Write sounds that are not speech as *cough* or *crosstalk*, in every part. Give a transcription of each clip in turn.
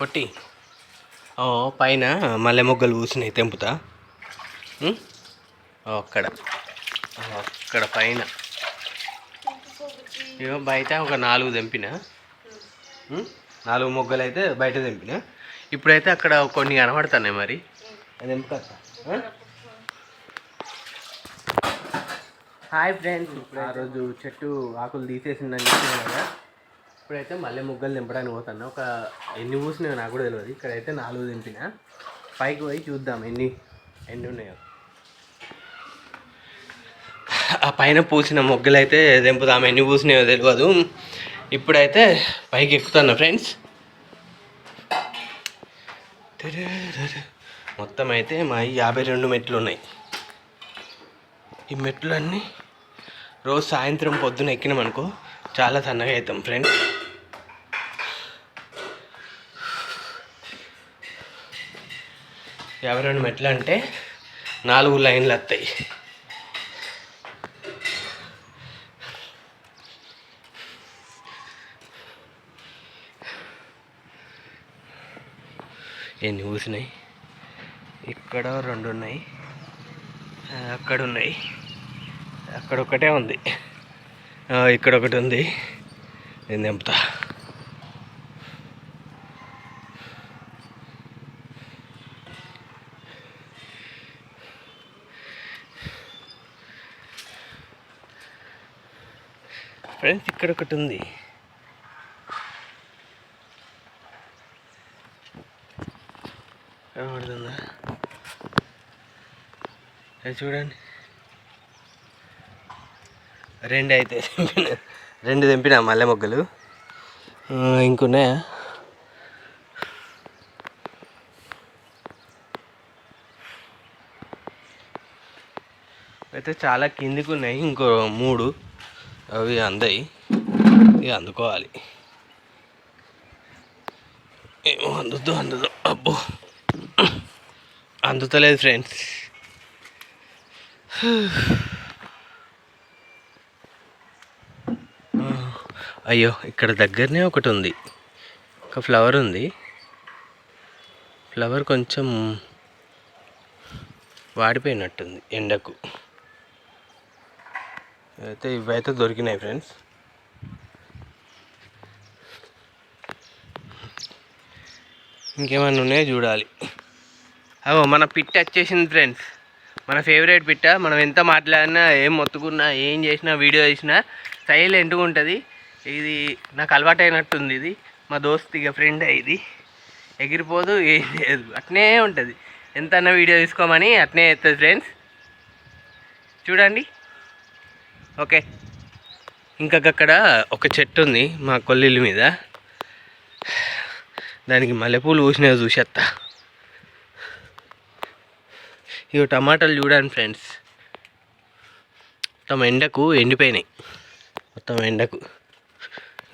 పొట్టి. ఓ పైన మల్లె మొగ్గలు పూసినాయి తెంపుతా అక్కడ అక్కడ పైన. ఇగో బయట ఒక నాలుగు తెంపిన? నాలుగు మొగ్గలు అయితే బయట తెంపిన. ఇప్పుడైతే అక్కడ కొన్ని కనబడుతున్నాయి మరి. అది ఆ? హాయ్ ఫ్రెండ్స్ ఆ రోజు చెట్టు ఆకులు తీసేసిందని చెప్పిన కదా. ఇప్పుడైతే మళ్ళీ ముగ్గలు దింపడానికి పోతాను ఒక ఎన్ని పూసినాయో నాకు కూడా తెలియదు. ఇక్కడైతే నాలుగు దింపిన. పైకి పోయి చూద్దాం ఎన్ని ఎన్ని ఉన్నాయో. ఆ పైన పూసిన మొగ్గలు అయితే దింపుదాం. ఎన్ని పూసినాయో తెలియదు. ఇప్పుడైతే పైకి ఎక్కుతాను ఫ్రెండ్స్. మొత్తం అయితే మా ఈ యాభై రెండు మెట్లు ఉన్నాయి. ఈ మెట్లన్నీ రోజు సాయంత్రం పొద్దున ఎక్కినామనుకో చాలా సన్నగా అవుతాం ఫ్రెండ్స్. యాభై రెండు మెట్లు అంటే నాలుగు లైన్లు వస్తాయి. ఎన్ని ఊసినాయి? ఇక్కడ రెండు ఉన్నాయి. అక్కడ ఉన్నాయి. అక్కడ ఒకటే ఉంది. ఇక్కడ ఒకటి ఉంది. నేను నింపుతా ఫ్రెండ్స్ ఇక్కడ ఒకటి ఉంది. కనబడుతుందా అది చూడండి. రెండు అయితే రెండు తెంపిన మల్లె మొగ్గలు. ఇంకున్నాయా? అయితే చాలా కిందికి ఉన్నాయి ఇంకో మూడు. అవి అందాయి. ఇక అందుకోవాలి. ఏమో అందుద్దు అందదు. అబ్బో. అందుతలేదు ఫ్రెండ్స్. అయ్యో ఇక్కడ దగ్గరనే ఒకటి ఉంది. ఒక ఫ్లవర్ ఉంది. ఫ్లవర్ కొంచెం వాడిపోయినట్టుంది ఎండకు. అయితే ఇవైతే దొరికినాయి ఫ్రెండ్స్. ఇంకేమైనా ఉన్నాయో చూడాలి. అవో మన పిట్ట వచ్చేసింది ఫ్రెండ్స్. మన ఫేవరెట్ పిట్ట. మనం ఎంత మాట్లాడినా ఏం మొత్తుకున్నా ఏం చేసినా వీడియో చేసినా సైలెంట్గా ఉంటుంది. ఇది నాకు అలవాటైనట్టుంది ఇది. మా దోస్త్ ఇక ఫ్రెండ్ ఇది. ఎగిరిపోదు ఏం లేదు. అట్నే ఉంటుంది. ఎంత అన్న వీడియో తీసుకోమని అట్నే అవుతుంది ఫ్రెండ్స్. చూడండి. ఓకే. ఇంకా అక్కడ ఒక చెట్టు ఉంది మా కొల్లిళ్ళ మీద. దానికి మల్లెపూలు పూసినవి చూసేస్తా ఇవి టమాటాలు చూడండి ఫ్రెండ్స్. మొత్తం ఎండకు ఎండిపోయినాయి. మొత్తం ఎండకు.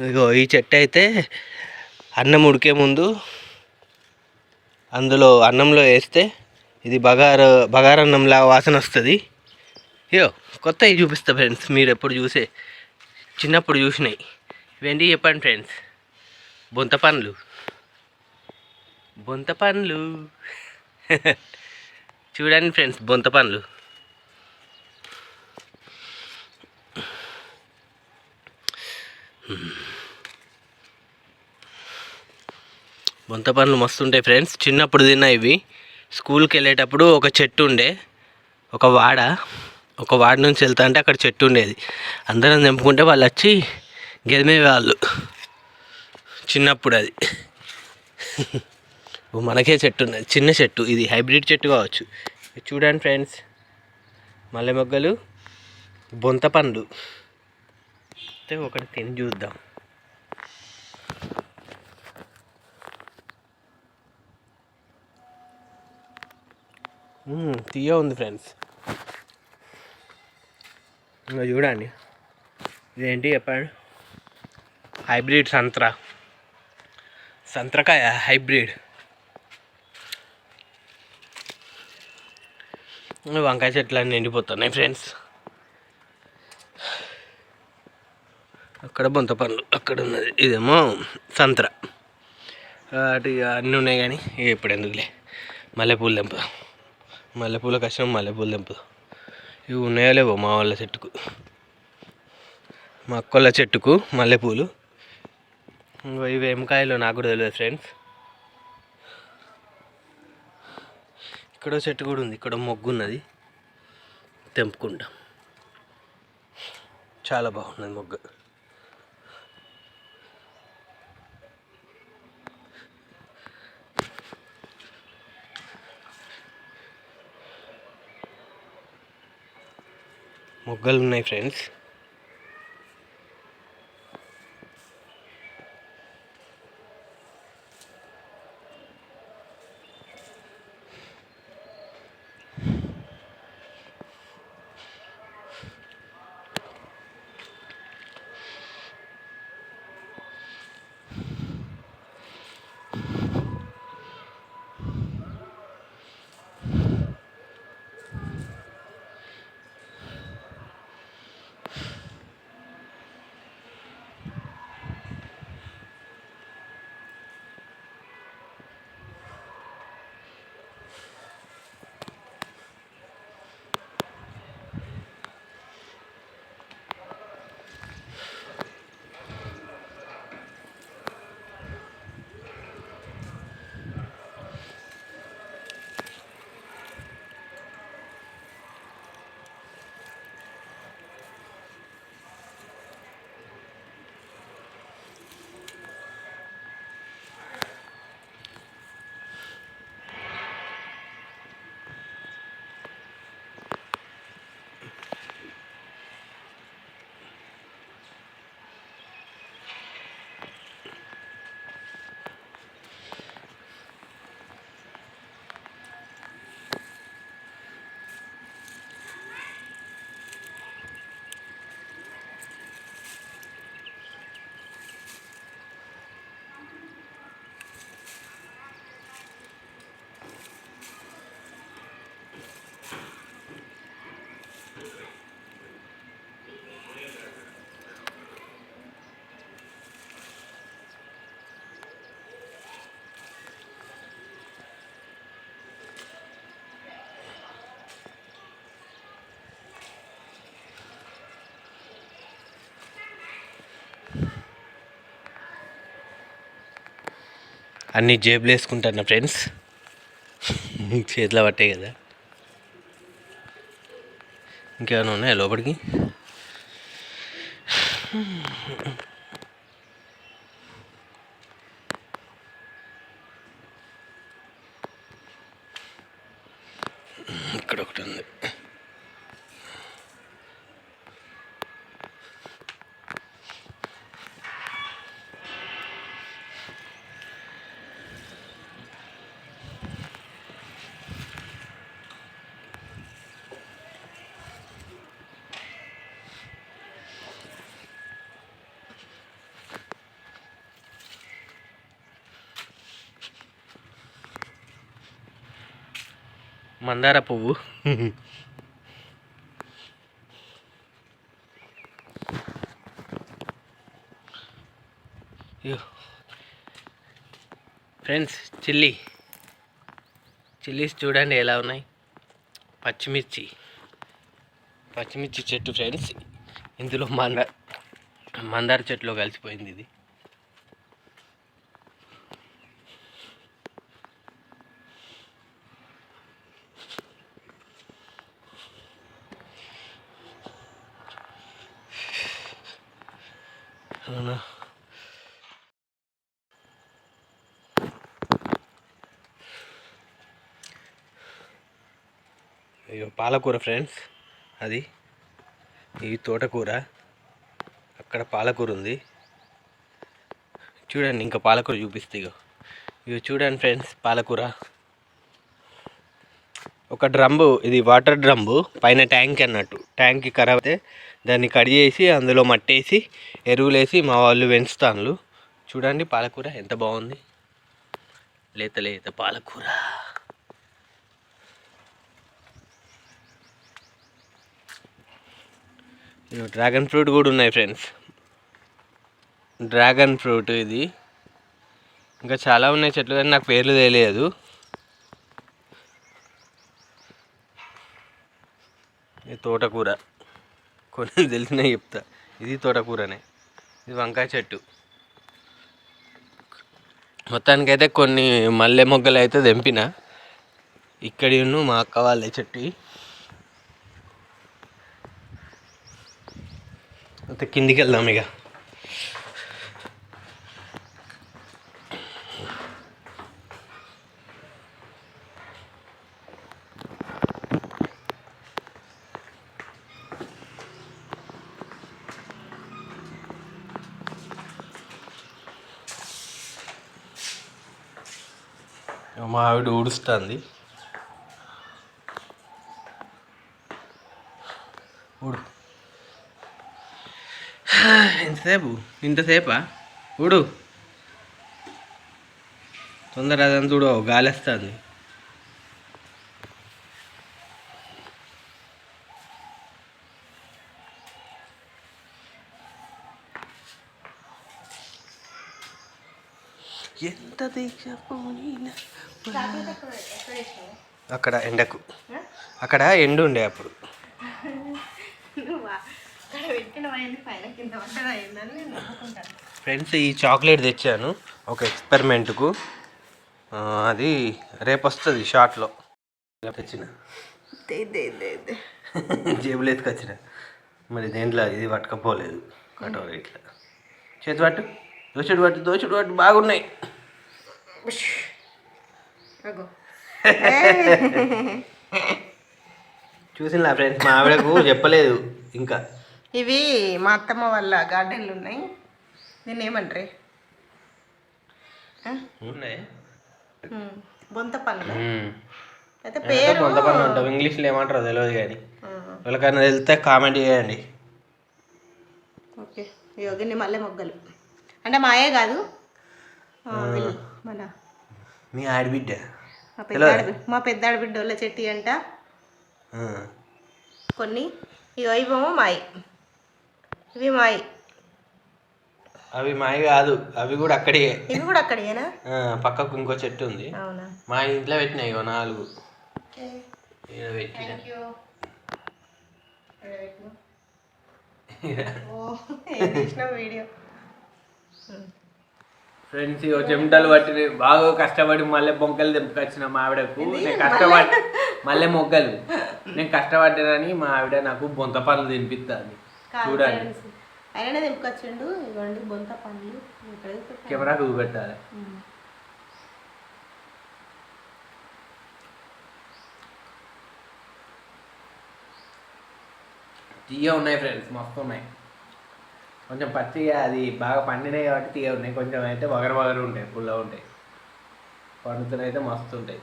ఇగో ఈ చెట్టు అయితే అన్నం ఉడికే ముందు అందులో అన్నంలో వేస్తే ఇది బగారు బగారన్నంలా వాసన వస్తుంది. అయ్యో కొత్తవి చూపిస్తా ఫ్రెండ్స్ మీరు ఎప్పుడు చూసే చిన్నప్పుడు చూసినాయి. ఇవేంటి చెప్పండి ఫ్రెండ్స్ బొంత పండ్లు. బొంత పండ్లు. *laughs* చూడండి ఫ్రెండ్స్ బొంత పండ్లు. బొంత పండ్లు మస్తుంటాయి ఫ్రెండ్స్ చిన్నప్పుడు తిన్నా ఇవి. స్కూల్కి వెళ్ళేటప్పుడు ఒక చెట్టు ఉండే ఒక వాడ. ఒక వాడి నుంచి వెళ్తా అంటే అక్కడ చెట్టు ఉండేది. అందరం తెంపుకుంటే వాళ్ళు వచ్చి గెలిమేవాళ్ళు చిన్నప్పుడు అది. మనకే చెట్టు ఉన్నది. చిన్న చెట్టు. ఇది హైబ్రిడ్ చెట్టు కావచ్చు. చూడండి ఫ్రెండ్స్. మల్లె మొగ్గలు బొంత పండ్లు అయితే ఒకటి తిని చూద్దాం. తీయ ఉంది ఫ్రెండ్స్. ఇంకా చూడండి. ఇదేంటి చెప్పండి? హైబ్రిడ్ సంత్రా. సంత్రకాయ హైబ్రిడ్. వంకాయ చెట్లు అన్నీ ఎండిపోతున్నాయి ఫ్రెండ్స్. అక్కడ బొంత పండ్లు అక్కడ ఉన్నది. ఇదేమో సంత్ర. అటు అన్నీ ఉన్నాయి కానీ ఇక ఇప్పుడు ఎందుకులే? మల్లెపూలు తెంపుదాం. మల్లెపూల కష్టం మల్లెపూలు తెంపుదాం. ఇవి ఉన్నాయా లేవో మా వాళ్ళ చెట్టుకు. మా అక్కోళ్ళ చెట్టుకు మల్లెపూలు. ఇంకో ఇవి ఎంకాయలు నాకు కూడా తెలియదు ఫ్రెండ్స్. ఇక్కడ చెట్టు కూడా ఉంది. ఇక్కడ మొగ్గు ఉన్నది. తెంపుకుంటాం. చాలా బాగున్నది మొగ్గు. మొగ్గలు ఉన్నాయి ఫ్రెండ్స్. అన్ని జేబులు వేసుకుంటాను ఫ్రెండ్స్. చేతిలో పట్టే కదా. ఇంకేమైనా ఉన్నాయా లోపలికి? ఇక్కడ ఒకటి ఉంది. మందార పువ్వు. Friends chilli. చిల్లీస్ చూడండి ఎలా ఉన్నాయి. పచ్చిమిర్చి. పచ్చిమిర్చి చెట్టు ఫ్రెండ్స్. ఇందులో మందార మందార చెట్టులో కలిసిపోయింది ఇది. అవునా? అయ్యో పాలకూర ఫ్రెండ్స్ అది. ఈ తోటకూర అక్కడ పాలకూర ఉంది. చూడండి ఇంకా పాలకూర చూపిస్తే ఇగో. ఇవి చూడండి ఫ్రెండ్స్ పాలకూర. ఒక డ్రమ్ము ఇది వాటర్ డ్రమ్ము పైన ట్యాంక్ అన్నట్టు. ట్యాంక్ ఖరాబ్ అయితే దాన్ని కట్ చేసి అందులో మట్టేసి ఎరువులేసి మా వాళ్ళు పెంచుతాను చూడండి పాలకూర ఎంత బాగుంది. లేత లేత పాలకూర. డ్రాగన్ ఫ్రూట్ కూడా ఉన్నాయి ఫ్రెండ్స్. డ్రాగన్ ఫ్రూట్ ఇది. ఇంకా చాలా ఉన్నాయి చెట్లు కానీ నాకు పేర్లు తెలియదు. ఇది తోటకూర. కొన్ని తెలిసినా చెప్తా. ఇది తోటకూరనే. ఇది వంకాయ చెట్టు. మొత్తానికైతే కొన్ని మల్లె మొగ్గలు అయితే తెంపిన. ఇక్కడి ఉన్న మా అక్క వాళ్ళ చెట్టు. అయితే కిందికి వెళ్దాం ఇక మా ఆవిడ ఊడుస్తుంది. ఊడు. ఎంతసేపు? ఇంతసేపా? ఊడు. తొందర అదంతా చూడు గాలి వస్తుంది. ఎంత దీక్ష అక్కడ ఎండకు. అక్కడ ఎండ ఉండే అప్పుడు. ఫ్రెండ్స్ ఈ చాక్లెట్ తెచ్చాను ఒక ఎక్స్పెరిమెంట్కు. అది రేపు వస్తుంది షార్ట్లో. తెచ్చిన. జేబులు ఎత్తుకొచ్చిన మరి దేంట్లో ఇది పట్టుకపోలేదు కటోర ఇట్లా. చేతి పట్టు దోచుడు పట్టు దోచుడు పట్టు బాగున్నాయి. *laughs* చూసిన ఫ్రెండ్స్ మా ఆవిడకు చెప్పలేదు ఇంకా. ఇవి మా అత్తమ్మ వాళ్ళ గార్డెన్లు ఉన్నాయి. దీన్ని ఏమంటారు ఉన్నాయి. బొంత పండ్లు. అయితే పేరు బొంత ఉంటాం ఇంగ్లీష్లో ఏమంటారో తెలియదు కానీ. ఎవరికైనా తెలిస్తే కామెంట్ చేయండి. ఓకే. గిన్ని మల్లె మొగ్గలు. అంటే మాయే కాదు. మన మీ ఆడబిడ్డ. మా పెద్ద ఆడబిడ్డ. మా పెద్ద ఆడబిడ్డ వాళ్ళ చెట్టి అంట. కొన్ని. ఇగో ఇవేమో మాయి. ఇవి మాయి. అవి మావి కాదు. అవి కూడా అక్కడే ఇవి కూడా అక్కడేనా పక్కకు ఇంకో చెట్టు ఉంది. అవునా? మా ఇంట్లో పెట్టినాయి ఇగో నాలుగు. *laughs* వీడియో? *laughs* ఫ్రెండ్స్ ఇగో చెమటలు పట్టి బాగా కష్టపడి మళ్ళీ బొంకలు తెంపుకొచ్చిన మా ఆవిడకు. నేను కష్టపడి మళ్ళీ మొగ్గలు. నేను కష్టపడ్డానని మా ఆవిడ నాకు బొంత పనులు తినిపిస్తుంది చూడండి. అయినా తెంపుకొచ్చిండు. ఇవ్వండి బొంత పండ్లు. ఇక్కడ పెట్టాను. కెమెరాకు పెట్టాలి ఉమ్. తీయ ఉన్నాయి ఫ్రెండ్స్ మస్తు ఉన్నాయి. కొంచెం పచ్చిగా అది బాగా పండినాయి కాబట్టి తీయ ఉన్నాయి. కొంచెం అయితే వగర వగర ఉంటాయి పుల్ల ఉంటాయి. పండుతున్న అయితే మస్తు ఉంటాయి.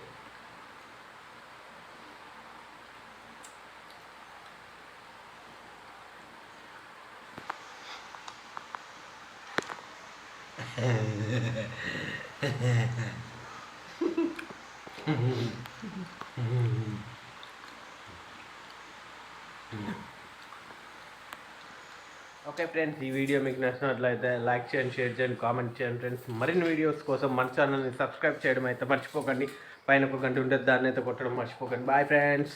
*laughs* ఓకే ఫ్రెండ్స్ ఈ వీడియో మీకు నచ్చినట్లయితే లైక్ చేయండి షేర్ చేయండి కామెంట్ చేయండి ఫ్రెండ్స్ మరిన్ని వీడియోస్ కోసం మన ఛానల్ని సబ్స్క్రైబ్ చేయడం అయితే మర్చిపోకండి. పైన ఒక గంట ఉంటుంది దాన్ని అయితే కొట్టడం మర్చిపోకండి. Bye friends